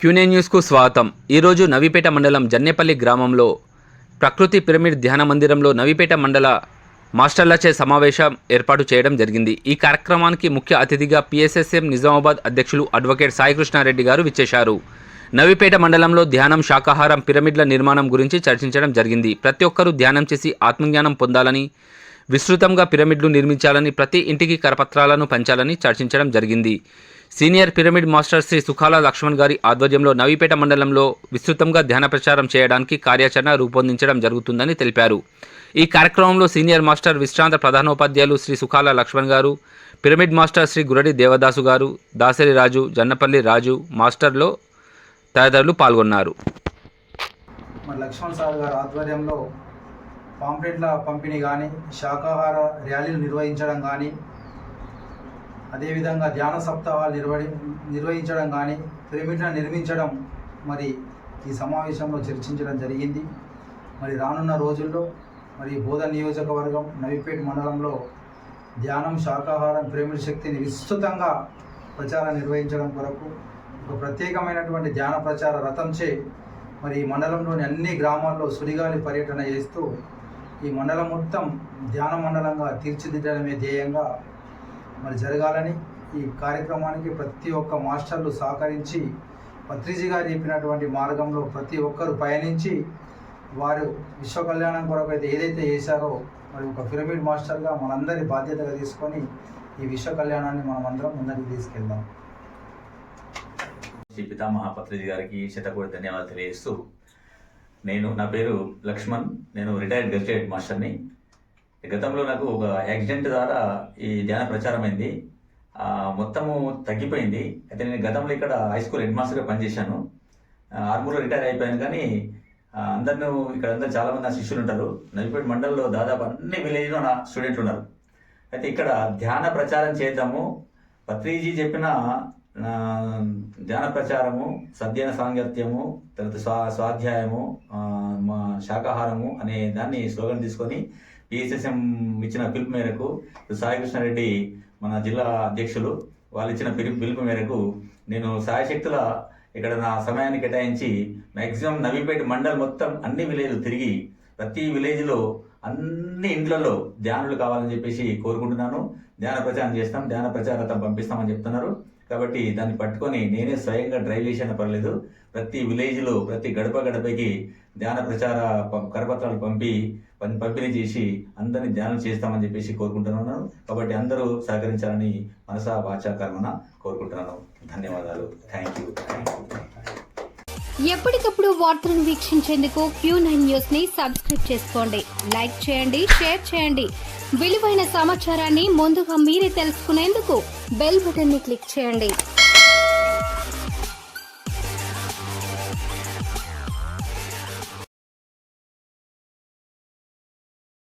క్యూనే న్యూస్కు స్వాగతం. ఈరోజు నవీపేట మండలం జన్నేపల్లి గ్రామంలో ప్రకృతి పిరమిడ్ ధ్యాన మందిరంలో నవీపేట మండల మాస్టర్లచే సమావేశం ఏర్పాటు చేయడం జరిగింది. ఈ కార్యక్రమానికి ముఖ్య అతిథిగా పిఎస్ఎస్ఎం నిజామాబాద్ అధ్యక్షులు అడ్వకేట్ సాయికృష్ణారెడ్డి గారు విచ్చేశారు. నవీపేట మండలంలో ధ్యానం శాకాహారం పిరమిడ్ల నిర్మాణం గురించి చర్చించడం జరిగింది. ప్రతి ఒక్కరూ ధ్యానం చేసి ఆత్మజ్ఞానం పొందాలని విస్తృతంగా పిరమిడ్లు నిర్మించాలని ప్రతి ఇంటికి కరపత్రాలను పంచాలని చర్చించడం జరిగింది. Senior pyramid master Shri Sukhala Laxman గారి ఆధ్వర్యంలో నవీపేట మండలంలో విస్తృతంగా ధ్యాన ప్రచారం చేయడానికి కార్యాచరణ రూపొందించడం జరుగుతుందని తెలిపారు. ఈ కార్యక్రమంలో సీనియర్ మాస్టర్ విశ్రాంత ప్రధానోపాధ్యాయులు శ్రీ సుఖాల లక్ష్మణ్ గారు పిరమిడ్ మాస్టర్ శ్రీ గురడి దేవదాసు గారు దాసరి రాజు జన్నపల్లి రాజు మాస్టర్లో తదితరులు పాల్గొన్నారు. లక్ష్మణ్ సార్ గారి ఆధ్వర్యంలో పాంప్లెట్ల పంపిణీ కానీ శాకాహార ర్యాలీలు నిర్వహించడం కానీ అదేవిధంగా ధ్యాన సప్తాహాలు నిర్వహి నిర్వహించడం కానీ పిరమిడ్లను నిర్మించడం మరి ఈ సమావేశంలో చర్చించడం జరిగింది. మరి రానున్న రోజుల్లో మరి బోధ నియోజకవర్గం నవిపేట మండలంలో ధ్యానం శాకాహారం పిరమిడ్ శక్తిని విస్తృతంగా ప్రచారం నిర్వహించడం కొరకు ఒక ప్రత్యేకమైనటువంటి ధ్యాన ప్రచార రథంచే మరి ఈ మండలంలోని అన్ని గ్రామాల్లో సుడిగాలి పర్యటన చేస్తూ ఈ మండలం మొత్తం ధ్యాన మండలంగా తీర్చిదిద్దడమే ధ్యేయంగా మరి జరగాలని ఈ కార్యక్రమానికి ప్రతి ఒక్క మాస్టర్లు సహకరించి పత్రిజీ గారు చెప్పినటువంటి మార్గంలో ప్రతి ఒక్కరు పయనించి వారు విశ్వ కళ్యాణం కొరకు అయితే ఏదైతే చేశారో మరి ఒక పిరమిడ్ మాస్టర్గా మనందరి బాధ్యతగా తీసుకొని ఈ విశ్వ కళ్యాణాన్ని మనం అందరం ముందరికి తీసుకెళ్దాం. శ్రీ పితామహాపత్రిజీ గారికి శతకోటి ధన్యవాదాలు తెలియజేస్తూ నేను నా పేరు లక్ష్మణ్ నేను రిటైర్డ్ గెస్టెడ్ మాస్టర్ని. గతంలో నాకు ఒక యాక్సిడెంట్ ద్వారా ఈ ధ్యాన ప్రచారం అయింది. మొత్తము తగ్గిపోయింది. అయితే నేను గతంలో ఇక్కడ హై స్కూల్ హెడ్ మాస్టర్గా పనిచేశాను. ఆర్మూర్లో రిటైర్ అయిపోయాను కానీ అందరినూ ఇక్కడ అందరు చాలామంది నా శిష్యులు ఉంటారు. నలిపేట మండలంలో దాదాపు అన్ని విలేజ్లో నా స్టూడెంట్లు ఉన్నారు. అయితే ఇక్కడ ధ్యాన ప్రచారం చేద్దాము. పత్రిజీ చెప్పిన ధ్యాన ప్రచారము సద్యన సాంగత్యము తర్వాత స్వా స్వాధ్యాయము మా శాకాహారము అనే దాన్ని స్లోగన్ తీసుకొని పిఎస్ఎస్ఎం ఇచ్చిన పిలుపు మేరకు సాయికృష్ణారెడ్డి మన జిల్లా అధ్యక్షులు వాళ్ళు ఇచ్చిన పిలుపు పిలుపు మేరకు నేను సాయశక్తుల ఇక్కడ నా సమయాన్ని కేటాయించి మ్యాక్సిమం నవీపేట మండల్ మొత్తం అన్ని విలేజ్లు తిరిగి ప్రతి విలేజ్లో అన్ని ఇండ్లలో ధ్యానులు కావాలని చెప్పేసి కోరుకుంటున్నాను. ధ్యాన ప్రచారం చేస్తాం. ధ్యాన ప్రచారతం పంపిస్తామని చెప్తున్నారు. కాబట్టి దాన్ని పట్టుకొని నేనే స్వయంగా డ్రైవ్ చేసిన పర్లేదు. ప్రతి విలేజ్లో ప్రతి గడప గడపకి ధ్యాన ప్రచార కరపత్రాలు పంపి పంపిణీ చేసి అందరినీ ధ్యానం చేస్తామని చెప్పేసి కోరుకుంటున్నాను కాబట్టి అందరూ సహకరించాలని మనసా వాచా కర్మన కోరుకుంటున్నాను. ధన్యవాదాలు. Thank you. Thank you. ఎప్పటికప్పుడు వార్తలను వీక్షించేందుకు క్యూ నైన్ న్యూస్ని సబ్స్క్రైబ్ చేసుకోండి. లైక్ చేయండి షేర్ చేయండి. విలువైన సమాచారాన్ని ముందుగా మీరే తెలుసుకునేందుకు బెల్ బటన్ని క్లిక్ చేయండి.